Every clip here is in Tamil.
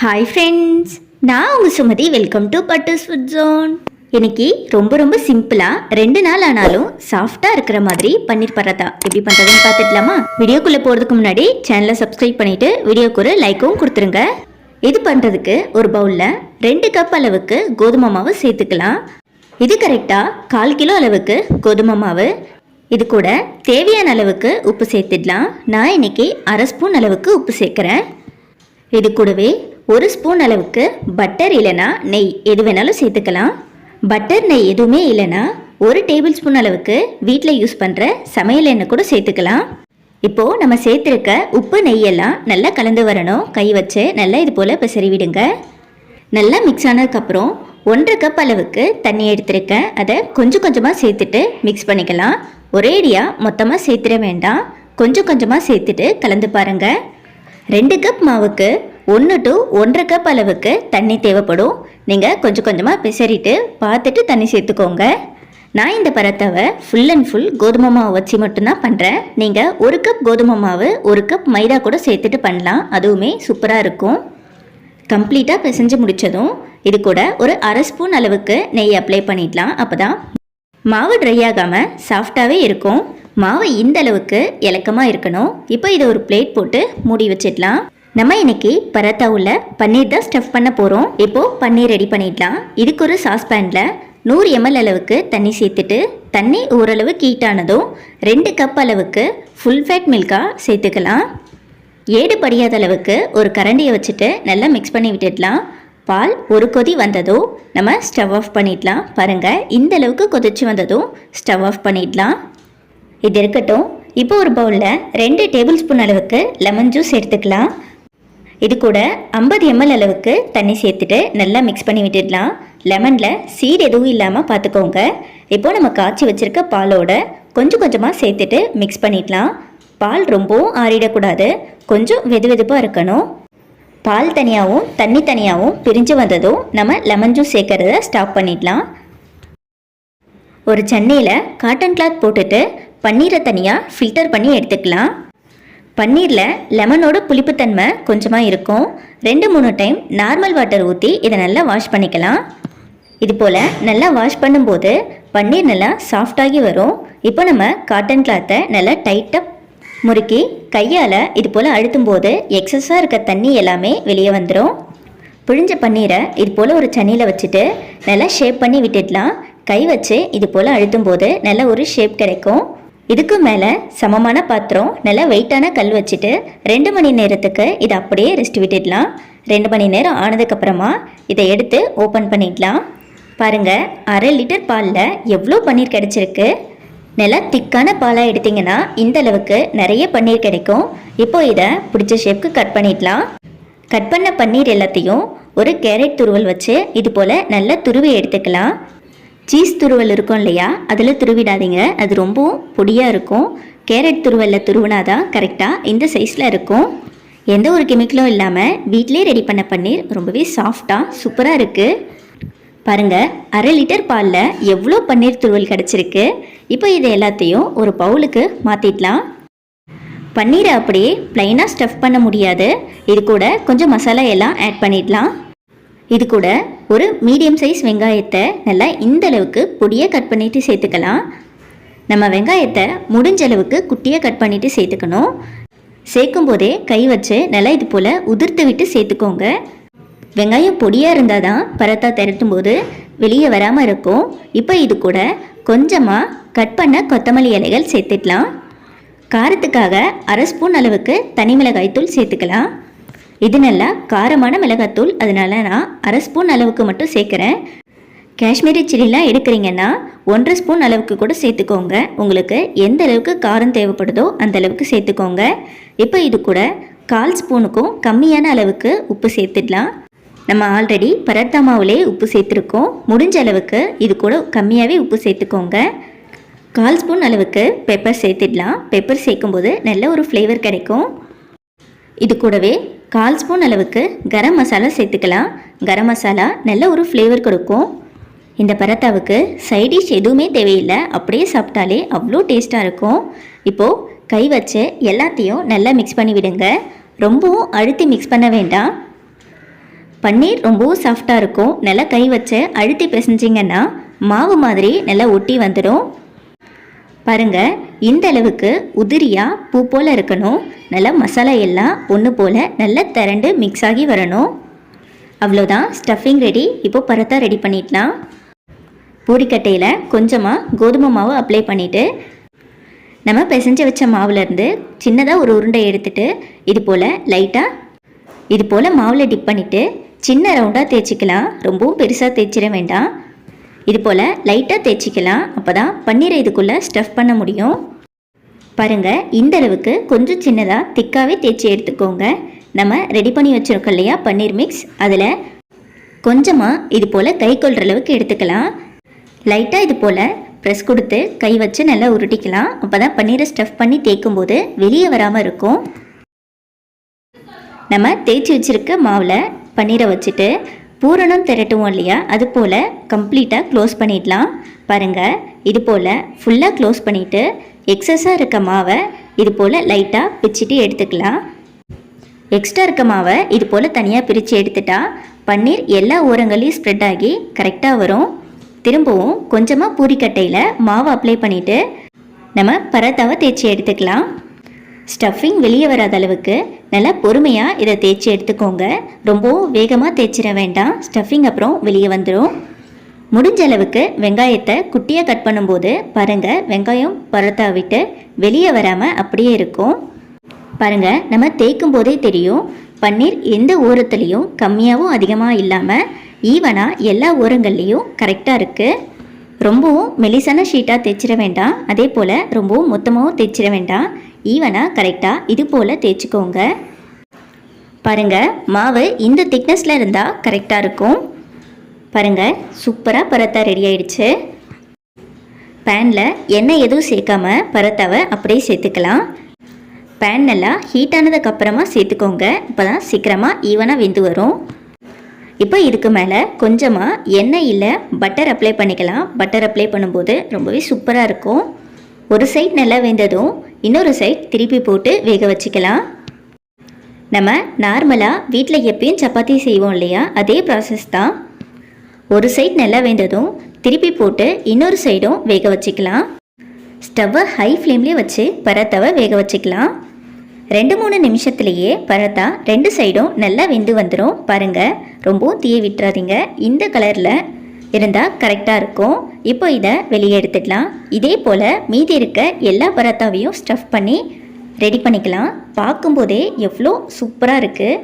ஹாய் ஃப்ரெண்ட்ஸ் நான் உங்கள் Sumathi. Welcome to Butters Food Zone இன்னைக்கு ரொம்ப ரொம்ப சிம்பிளாக ரெண்டு நாள் ஆனாலும் சாஃப்டாக இருக்கிற மாதிரி பன்னீர் பரோட்டா. எப்படி பண்ணுறதுன்னு பார்த்துக்கலாமா? வீடியோக்குள்ளே போகிறதுக்கு முன்னாடி சேனலை சப்ஸ்கிரைப் பண்ணிவிட்டு வீடியோக்கு ஒரு லைக்கும் கொடுத்துருங்க. இது பண்ணுறதுக்கு ஒரு பவுலில் ரெண்டு கப் அளவுக்கு கோதுமை மாவு சேர்த்துக்கலாம். இது கரெக்டாக கால் கிலோ அளவுக்கு கோதுமை மாவு. இது கூட தேவையான அளவுக்கு உப்பு சேர்த்துடலாம். நான் இன்னைக்கு அரை ஸ்பூன் அளவுக்கு உப்பு சேர்க்குறேன். இது கூடவே ஒரு ஸ்பூன் அளவுக்கு பட்டர் இல்லைன்னா நெய் எது வேணாலும் சேர்த்துக்கலாம். பட்டர் நெய் எதுவுமே இல்லைன்னா ஒரு டேபிள் ஸ்பூன் அளவுக்கு வீட்டில் யூஸ் பண்ணுற சமையல் எண்ணெய் கூட சேர்த்துக்கலாம். இப்போது நம்ம சேர்த்துருக்க உப்பு நெய்யெல்லாம் நல்லா கலந்து வரணும். கை வச்சு நல்லா இது போல் இப்போ செறிவிடுங்க நல்லா மிக்ஸ் ஆனதுக்கப்புறம் ஒன்றரை கப் அளவுக்கு தண்ணி எடுத்திருக்கேன். அதை கொஞ்சம் கொஞ்சமாக சேர்த்துட்டு மிக்ஸ் பண்ணிக்கலாம். ஒரேடியாக மொத்தமாக சேர்த்துட வேண்டாம். கொஞ்சம் கொஞ்சமாக சேர்த்துட்டு கலந்து பாருங்கள் ரெண்டு கப் மாவுக்கு ஒன்று டு ஒன்றரை கப் அளவுக்கு தண்ணி தேவைப்படும். நீங்கள் கொஞ்சம் கொஞ்சமாக பிசறிட்டு பார்த்துட்டு தண்ணி சேர்த்துக்கோங்க. நான் இந்த பரத்தாவை ஃபுல் அண்ட் ஃபுல் கோதுமை மாவு வச்சு மட்டும்தான் பண்ணுறேன் நீங்கள் ஒரு கப் கோதுமை மாவு ஒரு கப் மைதா கூட சேர்த்துட்டு பண்ணலாம். அதுவுமே சூப்பராக இருக்கும். கம்ப்ளீட்டாக பிசைஞ்சு முடித்ததும் இது கூட ஒரு அரை ஸ்பூன் அளவுக்கு நெய் அப்ளை பண்ணிடலாம். அப்போ தான் மாவு ட்ரை ஆகாமல் சாஃப்டாகவே இருக்கும். மாவு இந்த அளவுக்கு இலக்கமாக இருக்கணும். இப்போ இதை ஒரு பிளேட் போட்டு மூடி வச்சிடலாம். நம்ம இன்னைக்கு பரத்தாவில் பன்னீர் தான் ஸ்டஃப் பண்ண போகிறோம் இப்போது பன்னீர் ரெடி பண்ணிடலாம். இதுக்கு ஒரு சாஸ்பேனில் நூறு எம்எல் அளவுக்கு தண்ணி சேர்த்துட்டு தண்ணி ஓரளவு கீட்டானதும் ரெண்டு கப் அளவுக்கு ஃபுல் ஃபேட் மில்காக சேர்த்துக்கலாம். ஏடு படியாத அளவுக்கு ஒரு கரண்டியை வச்சுட்டு நல்லா மிக்ஸ் பண்ணி விட்டுடலாம். பால் ஒரு கொதி வந்ததும் நம்ம ஸ்டவ் ஆஃப் பண்ணிடலாம். பாருங்கள் இந்த அளவுக்கு கொதிச்சு வந்ததும் ஸ்டவ் ஆஃப் பண்ணிடலாம். இது இருக்கட்டும். இப்போ ஒரு பவுலில் ரெண்டு டேபிள் ஸ்பூன் அளவுக்கு லெமன் ஜூஸ் எடுத்துக்கலாம் இது கூட ஐம்பது எம்எல் அளவுக்கு தண்ணி சேர்த்துட்டு நல்லா மிக்ஸ் பண்ணி விட்டுடலாம். லெமனில் சீட் எதுவும் இல்லாமல் பார்த்துக்கோங்க இப்போ நம்ம காய்ச்சி வச்சுருக்க பாலோட கொஞ்சம் கொஞ்சமாக சேர்த்துட்டு மிக்ஸ் பண்ணிடலாம். பால் ரொம்பவும் ஆறிடக்கூடாது. கொஞ்சம் வெது வெதுப்பாக இருக்கணும். பால் தனியாகவும் தண்ணி தனியாகவும் பிரிஞ்சு வந்ததும் நம்ம லெமன் ஜூஸ் சேர்க்கறத ஸ்டாப் பண்ணிடலாம். ஒரு சென்னையில் காட்டன் கிளாத் போட்டுட்டு பன்னீரை தனியாக ஃபில்டர் பண்ணி எடுத்துக்கலாம். பன்னீரில் லெமனோட புளிப்புத்தன்மை கொஞ்சமாக இருக்கும். ரெண்டு மூணு டைம் நார்மல் வாட்டர் ஊற்றி இதை நல்லா வாஷ் பண்ணிக்கலாம். இது போல் நல்லா வாஷ் பண்ணும்போது பன்னீர் நல்லா சாஃப்டாகி வரும். இப்போ நம்ம காட்டன் கிளாத்தை நல்லா டைட்டாக முறுக்கி கையால் இது போல் அழுத்தும் போது எக்ஸஸாக இருக்க தண்ணி எல்லாமே வெளியே வந்துடும் புழிஞ்ச பன்னீரை இது போல் ஒரு சன்னியில் வச்சுட்டு நல்லா ஷேப் பண்ணி விட்டுடலாம். கை வச்சு இது போல் அழுத்தும் போது நல்ல ஒரு ஷேப் கிடைக்கும். இதுக்கு மேலே சமமான பாத்திரம் நல்லா வெயிட்டான கல் வச்சுட்டு ரெண்டு மணி நேரத்துக்கு இதை அப்படியே ரெஸ்ட் விட்டுடலாம். ரெண்டு மணி நேரம் ஆனதுக்கப்புறமா இதை எடுத்து ஓப்பன் பண்ணிடலாம். பாருங்கள் அரை லிட்டர் பாலில் எவ்வளோ பன்னீர் கிடச்சிருக்கு? நல்லா திக்கான பாலாக எடுத்திங்கன்னா இந்த அளவுக்கு நிறைய பன்னீர் கிடைக்கும். இப்போ இதை பிடிச்ச ஷேப்க்கு கட் பண்ணிடலாம். கட் பண்ண பன்னீர் எல்லாத்தையும் ஒரு கேரட் துருவல் வச்சு இது போல் நல்லா துருவி எடுத்துக்கலாம். சீஸ் துருவல் இருக்கும் இல்லையா? அதில் துருவிடாதீங்க. அது ரொம்பவும் பொடியாக இருக்கும். கேரட் துருவலில் துருவினாதான் கரெக்டாக இந்த சைஸில் இருக்கும். எந்த ஒரு கெமிக்கலும் இல்லாமல் வீட்டிலே ரெடி பண்ண பன்னீர் ரொம்பவே சாஃப்டாக சூப்பராக இருக்குது பாருங்கள் அரை லிட்டர் பாலில் எவ்வளோ பன்னீர் துருவல் கிடச்சிருக்கு? இப்போ இது எல்லாத்தையும் ஒரு பவுலுக்கு மாற்றிடலாம் பன்னீரை அப்படியே ப்ளைனாக ஸ்டஃப் பண்ண முடியாது. இது கூட கொஞ்சம் மசாலா எல்லாம் ஆட் பண்ணிடலாம். இது கூட ஒரு மீடியம் சைஸ் வெங்காயத்தை நல்லா இந்த அளவுக்கு பொடியாக கட் பண்ணிவிட்டு சேர்த்துக்கலாம். நம்ம வெங்காயத்தை முடிஞ்ச அளவுக்கு குட்டியாக கட் பண்ணிவிட்டு சேர்த்துக்கணும். சேர்க்கும் போதே கை வச்சு நல்லா இது போல் உதிர்த்து விட்டு சேர்த்துக்கோங்க. வெங்காயம் பொடியாக இருந்தால் தான் பரத்தா திரட்டும் போது வெளியே வராமல் இருக்கும். இப்போ இது கூட கொஞ்சமாக கட் பண்ண கொத்தமல்லி இலைகள் சேர்த்துக்கலாம். காரத்துக்காக அரை ஸ்பூன் அளவுக்கு தனி மிளகாய்த்தூள் சேர்த்துக்கலாம். இது நல்லா காரமான மிளகாத்தூள். அதனால நான் அரை ஸ்பூன் அளவுக்கு மட்டும் சேர்க்குறேன். காஷ்மீரி சில்லிலாம் எடுக்கிறீங்கன்னா ஒன்றரை ஸ்பூன் அளவுக்கு கூட சேர்த்துக்கோங்க. உங்களுக்கு எந்த அளவுக்கு காரம் தேவைப்படுதோ அந்த அளவுக்கு சேர்த்துக்கோங்க. இப்போ இது கூட கால் ஸ்பூனுக்கும் கம்மியான அளவுக்கு உப்பு சேர்த்துடலாம். நம்ம ஆல்ரெடி பரத்தா மாவுலே உப்பு சேர்த்துருக்கோம். முடிஞ்ச அளவுக்கு இது கூட கம்மியாகவே உப்பு சேர்த்துக்கோங்க. கால் ஸ்பூன் அளவுக்கு பெப்பர் சேர்த்துடலாம். பெப்பர் சேர்க்கும்போது நல்ல ஒரு ஃப்ளேவர் கிடைக்கும். இது கூடவே கால் ஸ்பூன் அளவுக்கு கரம் மசாலா சேர்த்துக்கலாம். கரம் மசாலா நல்ல ஒரு ஃப்ளேவர் கொடுக்கும். இந்த பரத்தாவுக்கு சைட் டிஷ் எதுவுமே தேவையில்லை. அப்படியே சாப்பிட்டாலே அவ்வளோ டேஸ்ட்டாக இருக்கும். இப்போது கை வச்சு எல்லாத்தையும் நல்லா மிக்ஸ் பண்ணி விடுங்க. ரொம்பவும் அழுத்தி மிக்ஸ் பண்ண வேண்டாம். பன்னீர் ரொம்பவும் சாஃப்டாக இருக்கும். நல்லா கை வச்சு அழுத்தி பிசைஞ்சிங்கன்னா மாவு மாதிரி நல்லா ஒட்டி வந்துடும் பாருங்கள் இந்த அளவுக்கு உதிரியாக பூ போல் இருக்கணும். நல்லா மசாலா எல்லாம் ஒன்று போல் நல்லா திரண்டு மிக்ஸ் ஆகி வரணும். அவ்வளோதான் ஸ்டஃபிங் ரெடி இப்போ பரத்தா ரெடி பண்ணிடலாம். பூரிக்கட்டையில் கொஞ்சமாக கோதுமை மாவு அப்ளை பண்ணிவிட்டு நம்ம பிசைஞ்சு வச்ச மாவுலேருந்து சின்னதாக ஒரு உருண்டை எடுத்துகிட்டு இது போல் லைட்டாக இது போல் மாவில் டிப் பண்ணிவிட்டு சின்ன ரவுண்டாக தேய்ச்சிக்கலாம். ரொம்பவும் பெருசாக தேய்ச்சிட வேண்டாம். இது போல் லைட்டாக தேய்ச்சிக்கலாம். அப்போ தான் பன்னீரை இதுக்குள்ளே ஸ்டஃப் பண்ண முடியும். பாருங்கள் இந்த அளவுக்கு கொஞ்சம் சின்னதாக திக்காகவே தேய்ச்சி எடுத்துக்கோங்க. நம்ம ரெடி பண்ணி வச்சுருக்கோம் இல்லையா பன்னீர் மிக்ஸ் அதில் கொஞ்சமாக இது போல் கை கொள்கிற அளவுக்கு எடுத்துக்கலாம். லைட்டாக இது போல் ப்ரெஸ் கொடுத்து கை வச்சு நல்லா உருட்டிக்கலாம். அப்போ தான் பன்னீரை ஸ்டஃப் பண்ணி தேய்க்கும் போது வெளியே வராமல் இருக்கும். நம்ம தேய்ச்சி வச்சுருக்க மாவில் பன்னீரை வச்சுட்டு பூரணம் திரட்டுவோம் இல்லையா? அது போல் கம்ப்ளீட்டாக க்ளோஸ் பண்ணிடலாம். பாருங்கள் இது போல் ஃபுல்லாக க்ளோஸ் பண்ணிவிட்டு எக்ஸஸாக இருக்க மாவை இது போல் லைட்டாக பிச்சுட்டு எடுத்துக்கலாம். எக்ஸ்ட்ரா இருக்க மாவை இது போல் தனியாக பிரித்து எடுத்துட்டா பன்னீர் எல்லா ஓரங்களையும் ஸ்ப்ரெட் ஆகி கரெக்டாக வரும். திரும்பவும் கொஞ்சமாக பூரிக்கட்டையில் மாவு அப்ளை பண்ணிவிட்டு நம்ம பரத்தாவை தேய்ச்சி எடுத்துக்கலாம். ஸ்டஃபிங் வெளியே வராத அளவுக்கு நல்லா பொறுமையாக இதை தேய்ச்சி எடுத்துக்கோங்க. ரொம்பவும் வேகமாக தேய்ச்சிட வேண்டாம். ஸ்டஃபிங் அப்புறம் வெளியே வந்துடும் முடிஞ்ச அளவுக்கு வெங்காயத்தை குட்டியாக கட் பண்ணும்போது பாருங்கள் வெங்காயம் பரத்தா விட்டு வெளியே வராமல் அப்படியே இருக்கும். பாருங்கள் நம்ம தேய்க்கும் போதே தெரியும் பன்னீர் எந்த ஓரத்துலேயும் கம்மியாகவும் அதிகமாக இல்லாமல் ஈவனாக எல்லா ஓரங்கள்லேயும் கரெக்டாக இருக்குது ரொம்பவும் மெலிசான ஷீட்டாக தைச்சிட வேண்டாம். அதே போல் ரொம்பவும் மொத்தமாகவும் தைச்சிட வேண்டாம். ஈவனாக கரெக்டாக இது போல் தேய்ச்சிக்கோங்க. பாருங்கள் மாவு இந்த திக்னஸில் இருந்தால் கரெக்டாக இருக்கும். பாருங்கள் சூப்பராக பரத்தா ரெடி ஆயிடுச்சு. பேனில் எண்ணெய் எதுவும் சேர்க்காம பரத்தாவை அப்படியே சேர்த்துக்கலாம். பேன் நல்லா ஹீட் ஆனதுக்கப்புறமா சேர்த்துக்கோங்க. இப்போ தான் சீக்கிரமாக ஈவனாக வெந்து வரும். இப்போ இதுக்கு மேலே கொஞ்சமாக எண்ணெய் இல்லை பட்டர் அப்ளை பண்ணிக்கலாம். பட்டர் அப்ளை பண்ணும்போது ரொம்பவே சூப்பராக இருக்கும். ஒரு சைட் நல்லா வெந்ததும் இன்னொரு சைட் திருப்பி போட்டு வேக வச்சுக்கலாம். நம்ம நார்மலாக வீட்டில் எப்பயும் சப்பாத்தி செய்வோம் இல்லையா? அதே ப்ராசஸ் தான். ஒரு சைட் நல்லா வெந்ததும் திருப்பி போட்டு இன்னொரு சைடும் வேக வச்சுக்கலாம். ஸ்டவ்வை ஹை ஃப்ளேம்லேயே வச்சு பரத்தவை வேக வச்சுக்கலாம். ரெண்டு மூணு நிமிஷத்துலேயே பரத்தா ரெண்டு சைடும் நல்லா வெந்து வந்துடும் பாருங்கள் ரொம்பவும் தீய விட்டுறாதீங்க. இந்த கலரில் இருந்தால் கரெக்டாக இருக்கும். இப்போ இதை வெளியே எடுத்துக்கலாம். இதே போல் மீதி இருக்க எல்லா பரோட்டாவையும் ஸ்டஃப் பண்ணி ரெடி பண்ணிக்கலாம். பார்க்கும்போதே எவ்வளோ சூப்பராக இருக்குது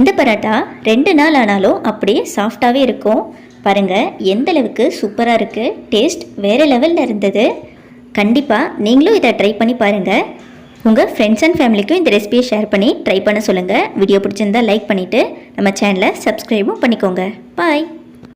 இந்த பரோட்டா ரெண்டு நாள் ஆனாலும் அப்படியே சாஃப்டாகவே இருக்கும். பாருங்கள் எந்த அளவுக்கு சூப்பராக இருக்குது டேஸ்ட் வேறு லெவலில் இருந்தது. கண்டிப்பாக நீங்களும் இதை ட்ரை பண்ணி பாருங்கள் உங்கள் ஃப்ரெண்ட்ஸ் அண்ட் ஃபேமிலிக்கும் இந்த ரெசிபியை ஷேர் பண்ணி ட்ரை பண்ண சொல்லுங்கள் வீடியோ பிடிச்சிருந்தா லைக் பண்ணிவிட்டு நம்ம சேனலை சப்ஸ்கிரைபும் பண்ணிக்கோங்க. பாய்